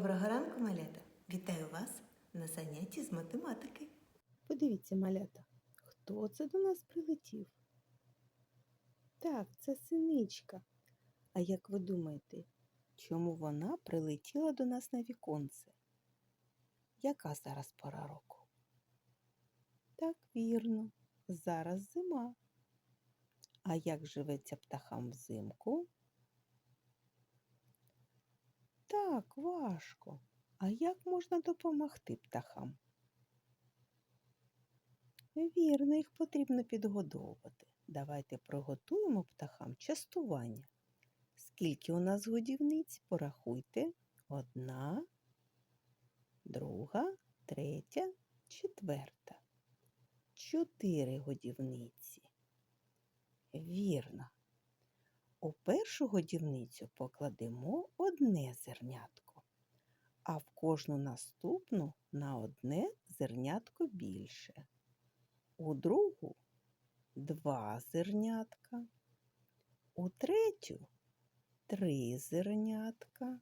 Доброго ранку, малята! Вітаю вас на занятті з математики. Подивіться, малята, хто це до нас прилетів? Так, це синичка. А як ви думаєте, чому вона прилетіла до нас на віконце? Яка зараз пора року? Так, вірно, зараз зима. А як живеться птахам взимку? Так, важко. А як можна допомогти птахам? Вірно, їх потрібно підгодовувати. Давайте приготуємо птахам частування. Скільки у нас годівниць? Порахуйте. Одна, друга, третя, четверта. Чотири годівниці. Вірно. У першу годівницю покладемо одне зернятко, а в кожну наступну на одне зернятко більше у другу два зернятка, у третю три зернятка,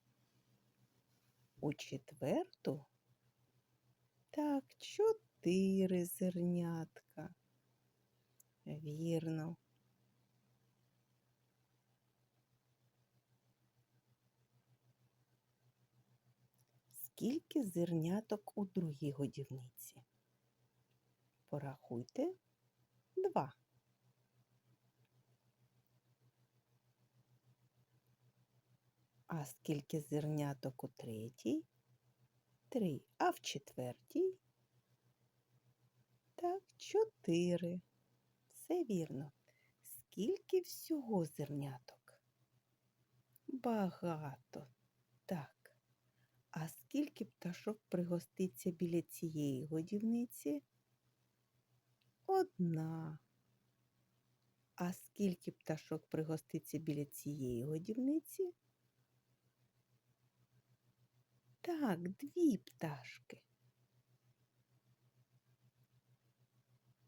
у четверту так, чотири зернятка. Вірно. Скільки зерняток у другій годівниці? Порахуйте два. А скільки зерняток у третій? Три. А в четвертій? Так, чотири. Все вірно. Скільки всього зерняток? Багато. Так. А скільки пташок пригоститься біля цієї годівниці? Одна. А скільки пташок пригоститься біля цієї годівниці? Так, дві пташки.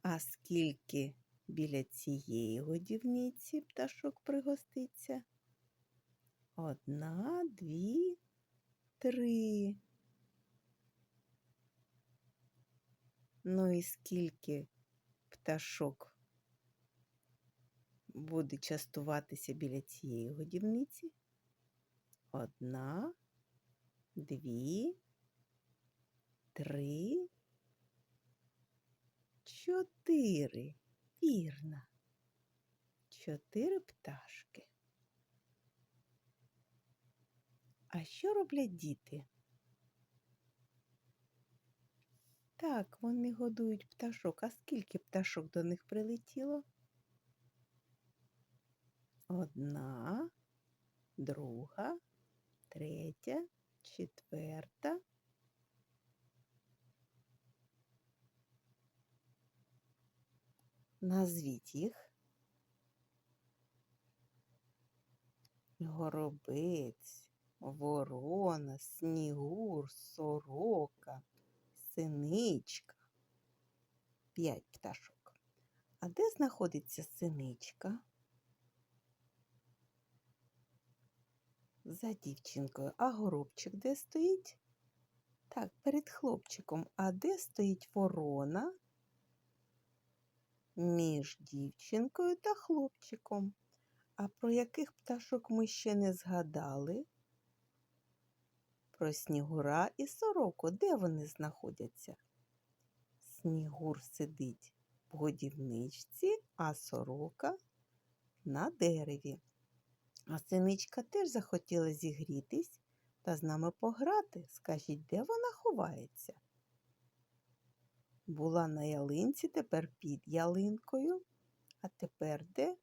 А скільки біля цієї годівниці пташок пригоститься? Одна, дві, три. Ну і скільки пташок буде частуватися біля цієї годівниці? Одна, дві, три, чотири. Вірно. Чотири пташки. А що роблять діти? Так, вони годують пташок. А скільки пташок до них прилетіло? Одна, друга, третя, четверта. Назвіть їх. Горобець, ворона, снігур, сорока, синичка. П'ять пташок. А де знаходиться синичка? За дівчинкою. А горобчик де стоїть? Так, перед хлопчиком. А де стоїть ворона? Між дівчинкою та хлопчиком. А про яких пташок ми ще не згадали? Про снігура і сороку. Де вони знаходяться? Снігур сидить в годівничці, а сорока на дереві. А синичка теж захотіла зігрітись та з нами пограти. Скажіть, де вона ховається? Була на ялинці, тепер під ялинкою, а тепер де?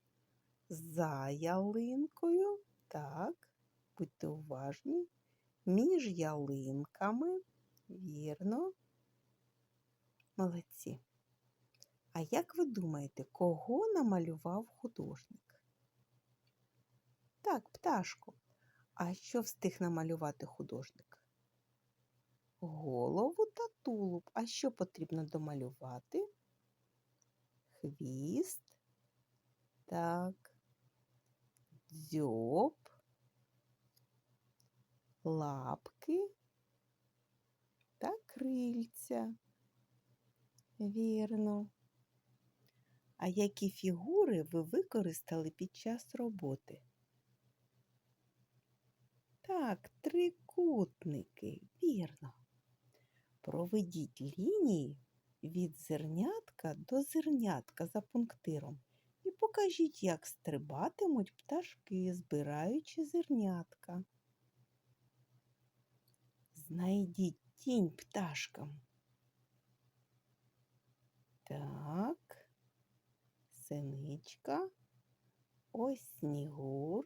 За ялинкою. Так, будьте уважні. Між ялинками. Вірно. Молодці. А як ви думаєте, кого намалював художник? Так, пташку. А що встиг намалювати художник? Голову та тулуб. А що потрібно домалювати? Хвіст. Так. Дзьоб. Лапки та крильця. Вірно. А які фігури ви використали під час роботи? Так, трикутники, вірно. Проведіть лінії від зернятка до зернятка за пунктиром і покажіть, як стрибатимуть пташки, збираючи зернятка. Знайдіть тінь пташкам. Так, синичка, ось снігур,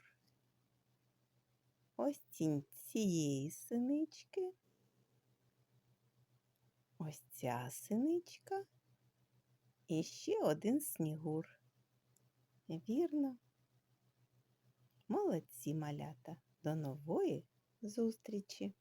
ось тінь цієї синички, ось ця синичка і ще один снігур. Вірно. Молодці малята. До нової зустрічі!